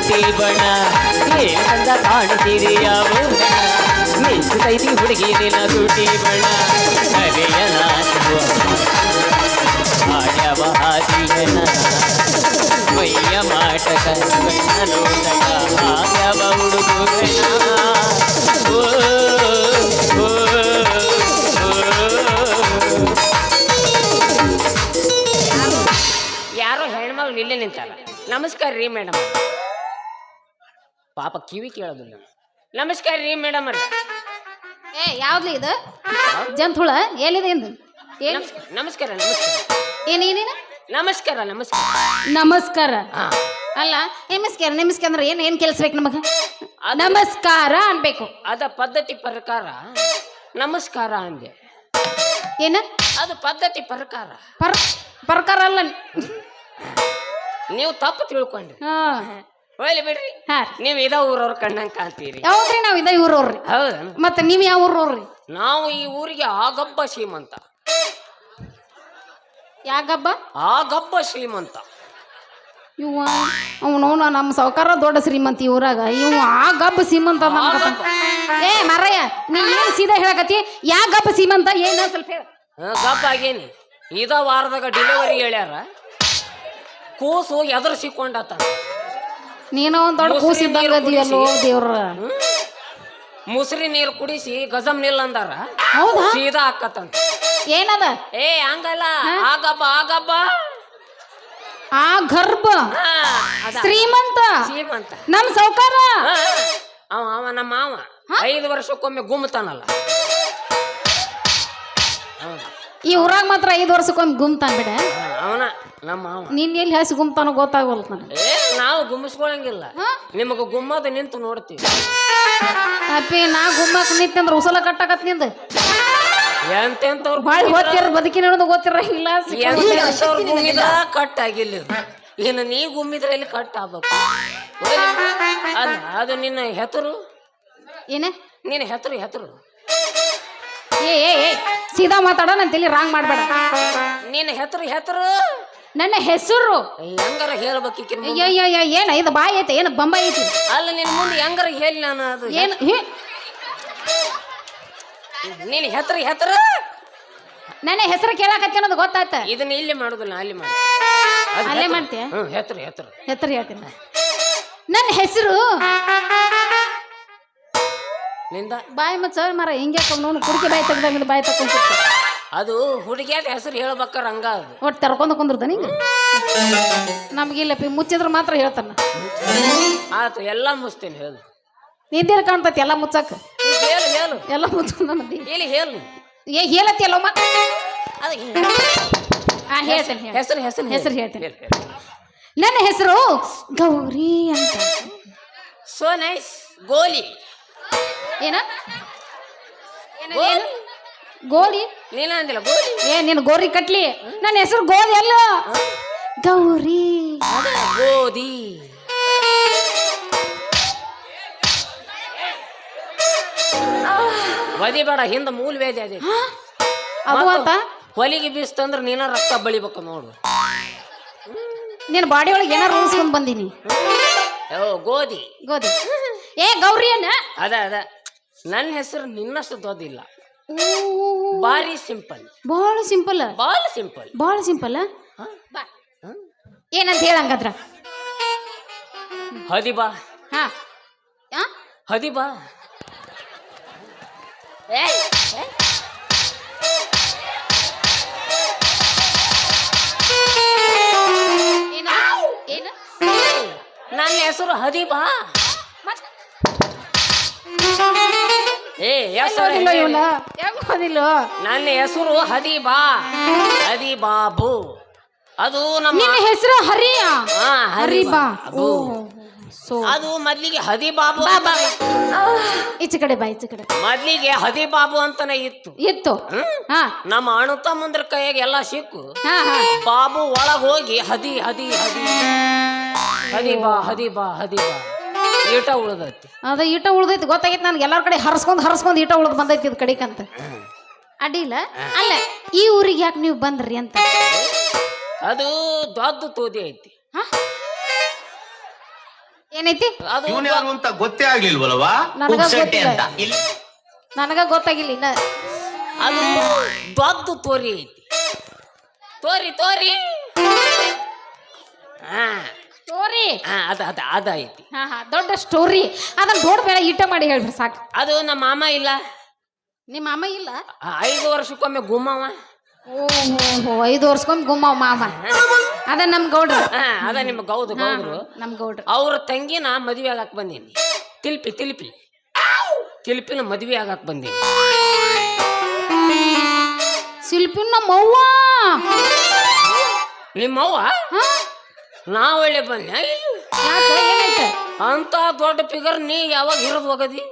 ತುಟಿ ಬಣ್ಣ ಏನ್ ಚಂದ ಕಾಣ್ತೀರಿ ಯಾವ ಮಿಂಚುತ್ತೈತಿ ಹುಡುಗಿ ನಿನ್ನ ತುಟಿ ಬಣ್ಣ ಹರೆಯ ಆಡ್ಯವ ಹಾದಿಯನ ಮೈಯ ಮಾಟಕ ನೋಡಕ ಓ. ಯಾರೋ ಹೆಣ್ಮಗಳು ಇಲ್ಲೇ ನಿಂತಾರ. ನಮಸ್ಕಾರ ರೀ ಮೇಡಮ್. ಪಾಪ ಕಿವಿ ಕೇಳೋದಿಲ್ಲ ನಮಸ್ಕಾರ ರೀ ಮೇಡಮ್ ಅವ್ರ. ಏ ಯಾವ್ದು ಇದು? ಜಂತುಳ? ಎಲ್ಲಿದೆ ಇಂದು? ಏನ್? ನಮಸ್ಕಾರ ನಮಸ್ಕಾರ ನಮಸ್ಕಾರ. ಏನ್ ಏನೇನು ನಮಸ್ಕಾರ ನಮಸ್ಕಾರ. ನಮಸ್ಕಾರ. ಅಲ್ಲ ನಮಸ್ಕಾರ ನಮಸ್ಕಾರ ಅಂದ್ರೆ ಏನ್ ಏನ್ ಕೆಲ್ಸ ಬೇಕು ನಮಗ? ನಮಸ್ಕಾರ ಅನ್ಬೇಕು. ಅದ ಪದ್ಧತಿ ಪ್ರಕಾರ ನಮಸ್ಕಾರ ಅಂದೆ. ಏನ? ಅದು ಪದ್ಧತಿ ಪ್ರಕಾರ. ಪರ್ ಪ್ರಕಾರ ಅಲ್ಲ. ನೀವು ತಪ್ಪು ತಿಳ್ಕೊಂಡ್ರಿ. ಹಾ. ಹೋಗ್ಲಿ ಬಿಡ್ರಿ. ಹಾ ನೀವು ಇದ ಊರವ್ರ ಕಣ್ಣಂಗ್ ಕಾಣ್ತೀರಿ. ಹೌದ್ರಿ ನಾವ್ ಇದ ಊರವ್ರಿ ಹೌದಾ? ಮತ್ತೆ ನೀವ್ ಯಾವ ಊರವ್ರಿ ನಾವು ಈ ಊರಿಗೆ ಆಗಬ್ಬ ಶ್ರೀಮಂತ. ಯಾಗಬ್ಬ? ಆಗಬ್ಬ ಶ್ರೀಮಂತ. ಇವ ಅವನು ನಮ್ಮ ಸಾವುಕಾರ ದೊಡ್ಡ ಶ್ರೀಮಂತ ಈ ಊರಾಗ. ಇವ ಆ ಗಬ್ಬ ಸೀಮಂತ ಅದ ಏ ಮಾರಯ್ಯ ನೀ ಏನ್ ಸೀದಾ ಹೇಳಕತ್ತಿ? ಯಾ ಗಬ್ಬ ಸೀಮಂತ ಏನ ಸ್ವಲ್ಪ ಹೇಳ ಹಾ, ಗಪ್ ಆಗೇನಿ. ಇದ ವಾರದಾಗ ಡೆಲಿವರಿ ಹೇಳ್ಯಾರ. ಕೂಸು ಎದುರು ಸಿಕ್ಕೊಂಡತ್ತ ನೀನೋ ಒಂದ್ ದೊಡ್ಡ ಕೂಸಿದ್ದಂಗ ಅದೀಯಲ್ಲೋ ದೇವ್ರ. ಮುಸ್ರಿ ನೀರು ಕುಡಿಸಿ ಗಜಮ್ ನಿಲ್ ಅಂದಾರ. ಹೌದಾ? ಸೀದಾ ಹಾಕತ್ತಂತ. ಏನದ? ಏ ಹಂಗಲ್ಲ. ಆಗಬ್ಬ ಆಗಬ್ಬ. ಆ ಗರ್ಭ. ಹಾ, ಅದ. ಶ್ರೀಮಂತ. ಶ್ರೀಮಂತ. ನಮ್ ಸೌಕಾರ. ಹಾ, ಅವ ಅವ ನಮ್ಮ ಮಾವ. ಐದು ವರ್ಷಕ್ಕೊಮ್ಮೆ ಗುಮ್ತಾನಲ್ಲ. ಅವ ಈ ಊರಾಗ ಮಾತ್ರ ಐದು ವರ್ಷಕ್ಕೊಮ್ಮೆ ಗುಮ್ತಾನ ಬಿಡ ಅವನ ನಮ್ಮ ಮಾವ. ನೀನ್ ಎಲ್ಲಿ ಹಸಿ ಗುಮ್ತಾನೋ ಗೊತ್ತಾಗವಲ್ತ ನನಗೆ. ಏ ನಾವು ಗುಮ್ಮಿಸ್ಕೊಳಂಗಿಲ್ಲ? ನಿಮಗೆ ಗುಮ್ಮದ ನಿಂತು ನೋಡ್ತೀವಿ. ಅಪ್ಪಿ ನಾ ಗುಮ್ಮಕ್ ನಿಂತಂದ್ರ ಉಸಲ ಕಟ್ಟಾಕತ್ನಿಂದ. ಎಂತೆಂತವ್ರು ಭಾಳ ಓದ್ತಿರ ಬದುಕಿನ ಅನ್ನೋದು ಗೊತ್ತಿರ ಇಲ್ಲ ಎಂತೆಂತವ್ರು ಗುಮ್ಮಿದ ಕಟ್ ಆಗಿಲ್ಲ ಇದು. ಇನ್ನು ನೀ ಗುಮ್ಮಿದ್ರೆ ಇಲ್ಲಿ ಕಟ್ ಆಗ್ಬೇಕು ಹೋಗ್ಲಿ. ಅಲ್ಲ ಅದು ನಿನ್ನ ಹೆತರು? ಏನ? ನಿನ್ನ ಹೆತರು ಹೆತರು. ಏ ಏ ಏ ಸೀದಾ ಮಾತಾಡ ನನ್ನ ತಲೆ ರಾಂಗ್ ಮಾಡ್ಬೇಡ. ನಿನ್ನ ಹೆಸರು ಹೆತ್ರು ನನ್ನ ಹೆಸರು. ಹೆಂಗಾರ ಹೇಳ್ಬೇಕಿಕ್ಕಿನ ಮುಂದೆ. ಅಯ್ಯಯ್ಯ ಏನ ಇದು ಬಾಯಿ ಐತೆ ಏನು ಬೊಂಬ ಐತಿ? ಅಲ್ಲ ನಿನ್ನ ಮುಂದೆ ಹೆಂಗಾರ ಹೇಳಿ ನಾನು ಅದು? ಏನು ನಿನ್ನ ಹೆತ್ರು ಹೆತ್ರು ನನ್ನ ಹೆಸರು ಕೇಳಾಕತ್ತಿ ಅನ್ನೋದು ಗೊತ್ತಾಯ್ತ ಇದನ್ನ ಇಲ್ಲಿ ಮಾಡುದಿಲ್ಲ ಅಲ್ಲಿ ಮಾಡಿ ಅಲ್ಲೇ. ಮಾಡ್ತೀಯ? ಹೆತ್ರು ಹೆತ್ರು. ಹೆತರು ಹೆಸರು ಹೇಳ್ತೀನಿ. ನನ್ನ ಹೆಸರು. ನಿಂದ? ಬಾಯಿ ಸರ್ ಮರ ಹಿಂಗೆ ನೋಡು ಕುಡಿಕೆ ಬಾಯಿ ತೆಗ್ದಂಗ ಬಾಯಿ ತಕೊಂಡ್ ಅದು ಹುಡುಗಿಯಾದ ಹೆಸರು ಹೇಳ್ಬೇಕಾರ ಹಂಗ ಅದು. ಒಟ್ಟು ತೆರ್ಕೊಂಡು ಕುಂದ್ರದ ನಿಂಗೆ? ನಮಗಿಲ್ಲ ಪಿ ಮುಚ್ಚಿದ್ರ ಮಾತ್ರ ಹೇಳ್ತಾನ. ಆತು ಎಲ್ಲ ಮುಚ್ತೀನಿ ಹೇಳು. ನಿಂದೇನು ಕಾಣ್ತೈತಿ ಎಲ್ಲ ಮುಚ್ಚಕ್ಕ ನೀ ಹೇಳು ಹೇಳು. ಎಲ್ಲ ಮುಚ್ಕೊಂಡ ಮಂದಿ ಹೇಳಿ ಹೇಳು. ಏ ಹೇಳತ್ತಿ ಅಲ್ಲಮ್ಮ. ಅದು ಹೇಳ್ತೇನೆ ಹೇಳ್. ಹೆಸರು ಹೆಸರು ಹೆಸರು ಹೇಳ್ತೇನೆ. ನನ್ನ ಹೆಸರು ಗೌರಿ ಅಂತ. ಸೋ ನೈಸ್ ಗೋಲಿ. ಏನ? ಗೋಲಿ? ನೀನ ಅಂದಿಲ್ಲ ಗೋಲಿ? ಏ ನಿನ್ನ ಗೋರಿ ಕಟ್ಲಿ. ನನ್ನ ಹೆಸರು ಗೋಲಿ ಅಲ್ಲ. ಗೌರಿ. ಗೋಧಿ. ಬದಿ ಬೇಡ ಹಿಂದ ಮೂಲ ವೇದಿ ಅದೇ. ಹೊಲಿಗೆ ಬೀಸ್ತಂದ್ರೆ ನೀನ ರಕ್ತ ಬಳಿಬೇಕು ನೋಡು. ನಿನ್ನ ಬಾಡಿ ಒಳಗೆ ಏನಾರು ಉಳಿಸ್ಕೊಂಡು ಬಂದೀನಿ. ಓ ಗೋಧಿ. ಗೋಧಿ. ಏ ಗೌರಿ ಅನ್ನ ಅದ ಅದ. ನನ್ನ ಹೆಸರು ನಿನ್ನಷ್ಟು ದೊಡ್ಡಿಲ್ಲ ಬಾರಿ ಸಿಂಪಲ್. ಬಹಳ ಸಿಂಪಲ್. ಬಹಳ ಸಿಂಪಲ್. ಬಹಳ ಸಿಂಪಲ್ ಏನಂತ ಹೇಳಂಗದ್ರ ಹದಿ ಬಾ. ಹಾ? ಹದಿ ಬಾ. ಏ, ನನ್ನ ಹೆಸರು ಹದಿಬಾ ಮತ್ತ್? ಏ ಹೆಸರು ಇವನ? ಓದಿಲ್ಲ ನನ್ನ ಹೆಸರು ಹದಿಬಾ. ಹದಿಬಾಬು. ಅದು ನಮ್ಮ ನಿನ್ನ ಹೆಸರು ಹರಿ ಹಾ, ಹರಿಬಾಬು. ಓ ಸೊ ಅದು ಮೊದ್ಲಿಗೆ ಹದಿ ಬಾಬು ಈಚೆ ಕಡೆ ಬಾ ಈಚೆ ಕಡೆ ಮೊದ್ಲಿಗೆ ಹದಿಬಾಬು ಅಂತಾನೆ ಇತ್ತು. ಇತ್ತು. ಹಾ. ನಮ್ಮ ಅಣ್ಣ ತಮ್ಮಂದ್ರ ಕೈಯಾಗ ಎಲ್ಲ ಸಿಕ್ಕು. ಹಾ ಹಾ. ಬಾಬು ಒಳಗೆ ಹೋಗಿ ಹದಿ ಹದಿ ಹದಿ. ಬಾ ಹದಿ ಬಾ ಹದಿಬಾ ಹದಿಬಾ. ಈಟ ಉಳ್ದೈತಿ. ಅದ ಈಟ ಉಳ್ದೈತಿ ಗೊತ್ತಾಗೈತಿ ನನ್ಗೆ ಎಲ್ಲಾರ ಕಡೆ ಹರ್ಸ್ಕೊಂಡ್ ಹರ್ಸ್ಕೊಂಡ್ ಈಟ ಉಳ್ದ್ ಬಂದೈತಿ ಇದ್ ಕಡಿಕಂತ. ಅಡ್ಡಿಲ್ಲ ಅಲ್ಲ ಈ ಊರಿಗೆ ಯಾಕೆ ನೀವು ಬಂದ್ರಿ ಅಂತ? ಅದು ದೊಡ್ಡ ತೋದಿ ಐತಿ. ಹಾ? ಏನೈತಿ? ಅದು ಇವನ್ ಯಾರು ಅಂತ ಗೊತ್ತೇ ಆಗ್ಲಿಲ್ವಲ್ವಾ ನನಗ ಉಪ್ಸಟ್ಟೆ ಗೊತ್ತಿಲ್ಲ. ಅಂತ. ನನಗೆ ನನಗ ಗೊತ್ತಾಗಿಲ್ಲ ಇನ್ನ. ಅದು ದೊಡ್ಡ ತೋರಿ ಐತಿ. ತೋರಿ ತೋರಿ. ಹಾ. ಸ್ಟೋರಿ. ಹಾ ಅದ ಅದ ಅದ ಐತಿ ಹಾ ಹಾ ದೊಡ್ಡ ಸ್ಟೋರಿ. ಅದನ್ನ ದೊಡ್ಡ ಬೇಡ ಇಟ್ಟ ಮಾಡಿ ಹೇಳ್ರಿ ಸಾಕು. ಅದು ನಮ್ಮ ಮಾಮ ಇಲ್ಲ. ನಿಮ್ಮ ಮಾಮ ಇಲ್ಲ? ಆ, ಐದು ವರ್ಷಕ್ಕೊಮ್ಮೆ ಗುಮ್ಮವ ಓಹೋ ಐದು ವರ್ಷಕ್ಕೊಮ್ಮೆ ಗುಮ್ಮವ್ ಮಾಮ. ಅದ ನಮ್ ಗೌಡ್ರ. ಹಾ ಅದ ನಿಮ್ಮ ಗೌದು ಗೌದ್ರು ನಮ್ ಗೌಡ್ರ. ಅವ್ರ ತಂಗಿನ ಮದುವೆ ಆಗಕ್ ಬಂದೀನಿ. ತಿಲ್ಪಿ ತಿಲ್ಪಿ. ತಿಲ್ಪಿನ ಮದುವೆ ಆಗಕ್ ಬಂದೀನಿ. ಶಿಲ್ಪಿನ ನಮ್ಮ ಅವ್ವ? ನಿಮ್ಮವ್ವ ಹಾ. ನಾ ಒಳ್ಳೆ ಬನ್ನಿ. ಯಾಕೆ ಏನಾಯ್ತು ಅಂತ ದೊಡ್ಡ ಫಿಗರ್ ನೀ ಯಾವಾಗ ಹಿರಿದು ಹೋಗದಿ?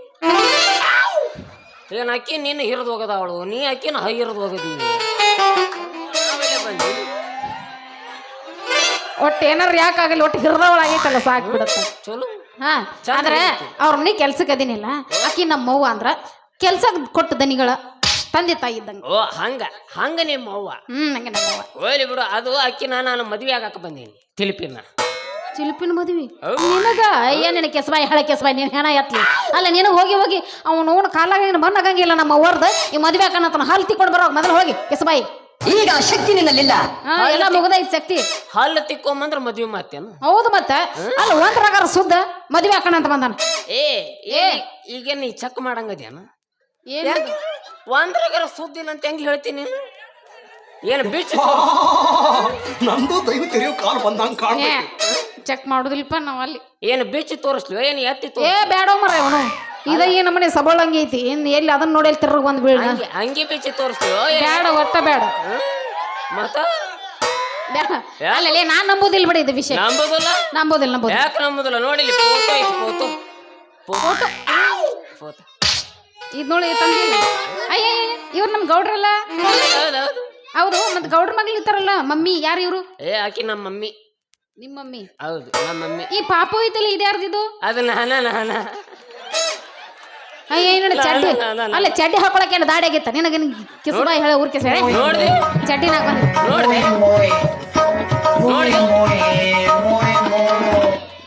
ಏನ್ ಅಕ್ಕಿ ನೀನು ಹಿರಿದು ಹೋಗದ ಅವಳು? ನೀ ಅಕ್ಕಿನ ಹಿರಿದು ಹೋಗದಿ? ಬಂದಿ ಒಟ್ಟು ಏನಾರ ಯಾಕಾಗಲಿ ಒಟ್ಟು ಹಿರಿದವಳಾಗೈತಲ್ಲ ಸಾಕು ಬಿಡುತ್ತೆ. ಚಲೋ. ಹಾ ಅಂದ್ರೆ ಆದ್ರೆ ಐತಿ. ಅವ್ರ ಮನೆ ಕೆಲ್ಸಕ್ಕೆ ಅದಿನಿಲ್ಲ. ಆಕಿ ನಮ್ಮವ್ವ ಅಂದ್ರ ಕೆಲ್ಸ ಕೊಟ್ಟ ದನಿಗಳ ತಂದೆ ತಾಯಿ ಇದ್ದಂಗ. ಓ ಹಂಗ ಹಂಗ ನಿಮ್ಮ ಅವ್ವ ಹ್ಮ್ ಹಂಗೆ ನಮ್ಮವ್ವ. ಓಲಿ ಬಿಡು ಅದು ಅಕ್ಕಿನ ನಾನು ಮದುವೆ ಆಗಕ್ಕೆ ಬಂದೀನಿ ತಿಲಿಪಿನ. ಚಿಲಿಪಿನ ಮದ್ವಿ? ಹೌದು. ನಿನಗ? ಅಯ್ಯ ನಿನ ಕೆಸಬಾಯಿ ಹಳೆ ಕೆಸಬಾಯಿ ನೀನ್ ಹೆಣ ಎತ್ಲಿ. ಅಲ್ಲ ನೀನು ಹೋಗಿ ಹೋಗಿ ಅವನು ಅವನು ಕಾಲಾಗ ನೀನು ಬಂದಾಗಂಗಿಲ್ಲ ನಮ್ಮ ಅವ್ವರ್ದ. ಈ ಮದ್ವೆ ಹಾಕನತನ ಹಾಲು ತಿಕ್ಕೊಂಡು ಬರೋ ಮೊದಲು ಹೋಗಿ ಕೆಸಬಾಯಿ. ಈಗ ಶಕ್ತಿ ನಿನ್ನಲ್ಲಿಲ್ಲ. ಹಾ ಎಲ್ಲ ಮುಗ್ದೈತ್ ಶಕ್ತಿ. ಹಲ್ಲು ತಿಕ್ಕೊಂಬಂದ್ರ ಮದುವೆ ಮಾತೇನು ಹೌದು ಮತ್ತೆ. ಅಲ್ಲ ಒಂದ್ ಪ್ರಕಾರ ಸುದ್ದ ಮದ್ವೆ ಹಾಕಣ ಅಂತ ಬಂದಾನ. ಏ. ಏ ಈಗೇನು ನೀ ಚೆಕ್ ಮಾಡಂಗದೇನು? ಏನ್ ಸುದ್ದಿ ಸುದ್ದಿಲ್ಲ ಅಂತ ಹೆಂಗ್ ಹೇಳ್ತೀನಿ ನೀನು? ಏನು ಬಿಚ್ಚ? ನಂದು ದೈವ ತೆರೆಯೋ ಕಾಲು ಬಂದಂಗ ಏ ಚೆಕ್ ಮಾಡುದಿಲ್ಪ ನಾವ್ ಅಲ್ಲಿ. ಏನು ಬಿಚ್ಚಿ ತೋರಿಸ್ಲಿ ಏನು ಎತ್ತಿ ಏ ತೋರಿಸ್ ಬೇಡ ಮರ ಅವನು ಇದ ಈ ನಮ್ಮನೆ ಸಬಳಂಗಿ ಐತಿ. ಇನ್ ಎಲ್ಲಿ ಅದನ್ನ ನೋಡಿ ಅಲ್ಲಿ ತಿರ್ಗ ಬಂದ್ ಬೀಳ ಹಂಗೆ ಹಂಗೆ ಬಿಚ್ಚಿ ತೋರಿಸ್ತೀವೋ ಬೇಡ ಒಟ್ಟ ಬೇಡ ಮತ್ತ? ಬೇಡ ಅಲ್ಲೇ ನಾನ್ ನಂಬುದಿಲ್ಲ ಬಿಡಿ ಇದು ವಿಷಯ. ನಂಬೋದಿಲ್ಲ? ನಂಬುದಿಲ್ಲ ನಂಬುದಿಲ್ಲ. ಯಾಕೆ ನಂಬೋದಿಲ್ಲ? ನೋಡಿಲಿ ಫೋಟೋ ಐತಿ ಫೋಟೋ. ಫೋಟೋ? ಇದ್ ನೋಡಿ ತಂದಿಲ್ಲ ಅಯ್ಯ ಇವ್ರು ನಮ್ ಗೌಡ್ರಲ್ಲ? ಹೌದೌದು. ಹೌದು ಮತ್ ಗೌಡ್ರ ಮಗ್ಳು ಇರ್ತಾರಲ್ಲ ಮಮ್ಮಿ ಯಾರು ಇವ್ರು? ಏ ಆಕಿ ನಮ್ಮ ಮಮ್ಮಿ. ನಿಮ್ ಮಮ್ಮಿ. ಹೌದು ನಮ್ಮ ಮಮ್ಮಿ. ಈ ಪಾಪು ಐತಲ್ಲ ಇದು ಯಾರ್ದಿದು ಅದು ನಾನ ನಾನ. ಅಯ್ಯ ಏನ ಚಡ್ಡಿ? ಅಲ್ಲ ಚಡ್ಡಿ ಹಾಕೊಳಕ್ಕೆ ಏನು ದಾಡಿ ಆಗೈತ? ನಿನಗ ಕಿಸುಬಾಯಿ ಹೇಳ ಊರ್ ಕಿಸ? ನೋಡ್ದೆ. ಚಡ್ಡಿ ಹಾಕೊಂಡ್ ನೋಡ್ದೆ. ನೋಡ್ದೆ.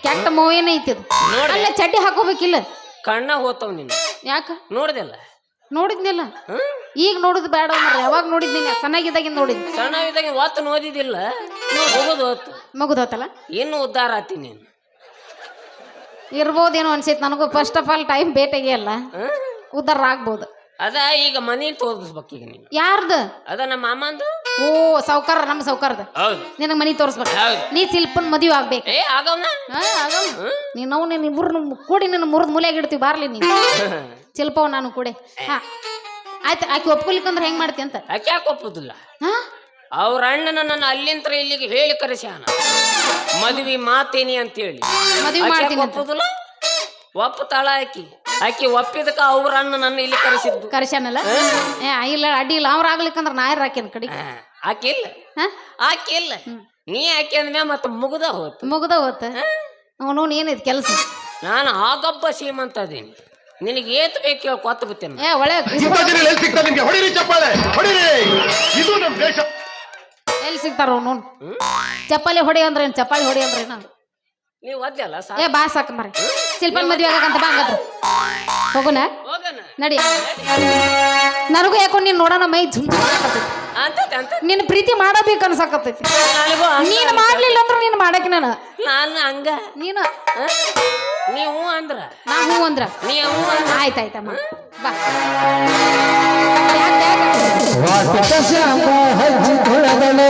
ಕೆಟ್ಟ ಮೋವೇನ ಐತಿ ಇದು ಅಲ್ಲ ಚಡ್ಡಿ ಹಾಕೋಬೇಕಿಲ್ಲ. ಕಣ್ಣ ಹೋತವ್ ನೀನು ಯಾಕ? ನೋಡ್ದೆಲ್ಲ ನೋಡಿದ್ನಿಲ್ಲ? ಈಗ ನೋಡುದು ಬೇಡ ಅಂದ್ರೆ ಯಾವಾಗ ನೋಡಿದ್ದೀನಿ ಸಣ್ಣಗಿದ್ದಾಗಿಂದ ನೋಡಿದ್ನಿ. ಸಣ್ಣ ಇದ್ದಾಗ ಒತ್ತು ಓದಿದಿಲ್ಲ ಹೋಗೋದು ಹೊತ್ತು. ಮುಗಿದೋತಲ್ಲ ಇನ್ನು ಉದ್ಧಾರ ಆತಿ ನೀನು. ಇರ್ಬೋದೇನೋ ಅನ್ಸೈತೆ ನನಗೂ. ಫಸ್ಟ್ ಆಫ್ ಆಲ್ ಟೈಮ್ ಬೇಟೆಗೆ ಅಲ್ಲ. ಉದ್ಧಾರ ಉದ್ದಾರ ಆಗ್ಬೋದು. ಅದ ಈಗ ಮನೆ ತೋರಿಸ್ಬೇಕು ಈಗ ನೀನು. ಯಾರ್ದು? ಅದ ನಮ್ಮ ಮಾಮಂದು. ಓ ಸಾವ್ಕಾರ ನಮ್ಮ ಸಾವ್ಕಾರದ. ಹೌದು. ನಿನಗೆ ಮನಿ ತೋರಿಸ್ಬೇಕು ಹೌದು. ನೀ ಶಿಲ್ಪನ್ ಮದುವೆ ಆಗ್ಬೇಕು. ಏ ಆಗವ್ನ ಹಾ ನಾವು ನೀನು ಇಬ್ಬರು ಕೂಡಿ ನಿನ್ನ ಮುರಿದ ಮೂಲೆಯಾಗ ಇಡ್ತೀವಿ ಬಾರ್ಲಿ ನೀನು. ಶಿಲ್ಪವ್ ನಾನು ಕೂಡೆ. ಹಾ. ಆಯ್ತು ಆಕೆ ಒಪ್ಕೊಲಿಕ್ಕಂದ್ರೆ ಹೆಂಗ್ ಮಾಡ್ತಿ ಅಂತ? ಯಾಕೆ ಯಾಕೆ ಒಪ್ಪುದಿಲ್ಲ ಹಾ? ಅವ್ರ ಅಣ್ಣನ ಅಲ್ಲಿಂತ ಅಲ್ಲಿಂತ್ರ ಇಲ್ಲಿಗೆ ಹೇಳಿ ಕರೆಸ್ಯಾನ ಮದುವೆ ಮಾತೇನಿ ಅಂತ ಹೇಳಿ ಮದುವೆ ಮಾಡ್ತೀನಿ ಅಂತ. ಒಪ್ಪುದಿಲ್ಲ ಒಪ್ಪುತ್ತಾಳ ಆಕಿ. ಆಕಿ ಒಪ್ಪಿದಕ್ಕ ಅವ್ರನ್ನ ಅಣ್ಣ ನನ್ನ ಇಲ್ಲಿ ಕರೆಸಿದ್ದು. ಕರ್ಶನಲ್ಲ ಏ ಇಲ್ಲ ಅಡ್ಡಿ ಇಲ್ಲ. ಅವ್ರ ಆಗ್ಲಿಕ್ಕಂದ್ರ ನಾ ಯಾರು ಹಾಕೇನ್ ಕಡಿ? ಆಕಿಲ್ಲ ಆಕೆ ಇಲ್ಲ. ಹಾ? ಆಕೆ ಇಲ್ಲ. ನೀ ಆಕಿ ಅಂದ್ಮ್ಯಾ ಮತ್ತೆ ಮುಗ್ದ ಹೋತು. ಮುಗ್ದ ಹೋತ? ಅವನು ಏನಿದ್ ಕೆಲಸ? ನಾನು ಆಗಬ್ಬ ಸೀಮಂತ ಅದೀನಿ. ನಿನಗೆ ಏತ್ ಬೇಕು ಹೇಳಿ ಕೊತ್ತ ಬಿತ್ತೇನೆ ಏ ಒಳ್ಳೆ ಎಲ್ಲಿ ಸಿಗ್ತದೆ ನಿಮ್ಗೆ? ಹೊಡಿರಿ ಚಪ್ಪಾಳೆ ಹೊಡಿರಿ. ಇದು ನಮ್ಮ ದೇಶ. ಎಲ್ಲಿ ಸಿಗ್ತಾರ ಅವನು ಚಪ್ಪಾಳಿ ಹೊಡಿ ಅಂದ್ರೆ ಏನು ಚಪ್ಪಾಳಿ ಹೊಡಿ ಅಂದ್ರೆ ಏನು ನೀವು ಅಲ್ಲ ಸಾ ಏ ಬಾ ಸಾಕು ಮರಿ ಶಿಲ್ಪನ್ ಮದ್ವೆ ಆಗಕ್ಕಂತ ಬಾ ಹಂಗಂದ್ರ ಹೋಗೋಣ ಹೋಗಣ ನಡಿ ನನಗೂ ಯಾಕೋ ನೀನ್ ನೋಡೋಣ ಮೈ ಝುಮ್ ನಿನ್ ನಿನ್ನ ಪ್ರೀತಿ ಮಾಡಬೇಕು ಅನ್ಸಕತ್ತೈತಿ ನೀನ್ ನೀನು ಮಾಡ್ಲಿಲ್ಲ ಅಂದ್ರೆ ನೀನ್ ಮಾಡಕ್ಕೆ ನಾನು ನಾನು ಹಂಗ ನೀನು? ನೀವು ಅಂದ್ರ ನಾ ಹೂ ಅಂದ್ರ ನೀ ಹ್ಞೂ ಆಯ್ತಾಯ್ತಮ್ಮ ಬಾ ಶ್ಯಾಮ ಹಚ್ಚಿ ತೊಳೆದಳು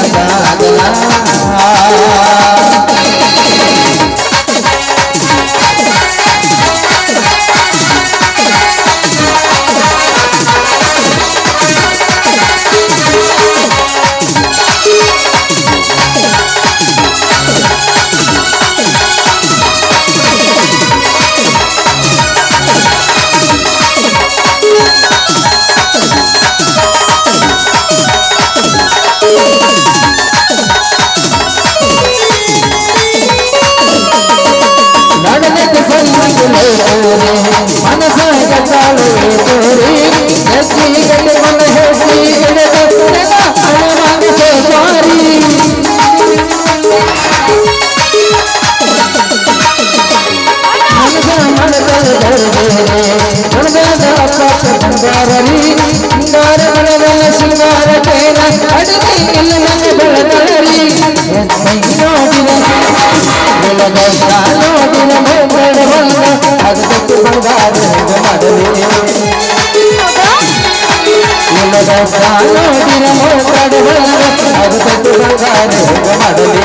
ಅದಕ್ಕೆ ಬಂಗಾರ ಹೆಂಗ ಮಾಡಲಿ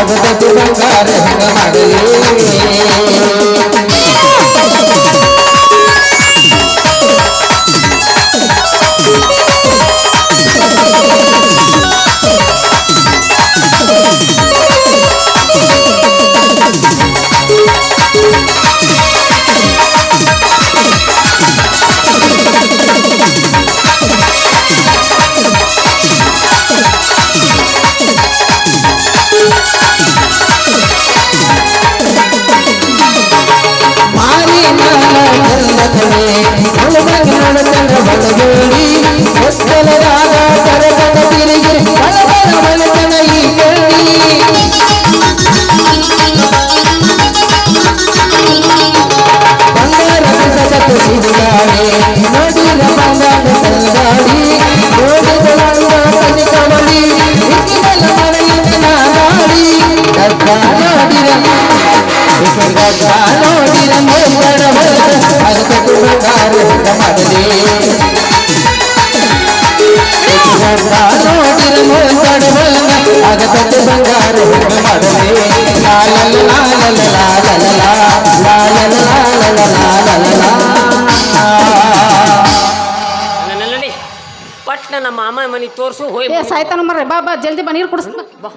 ಅದಕ್ಕೆ ಬಂಗಾರ ಹೆಂಗ ಮಾಡಲಿ ಅದಕ್ಕೆ ಬಂಗಾರ ನಮ್ಮ ಮಾಮ ಮನೆ ತೋರ್ಸು ಹೋಯ್ ಸಾಯ್ತಾನ ಮರ್ರೆ ಬಾ ಬಾ ಜಲ್ದಿ ಬಾ ನೀರು ಕುಡಿಸ್ ಬಾ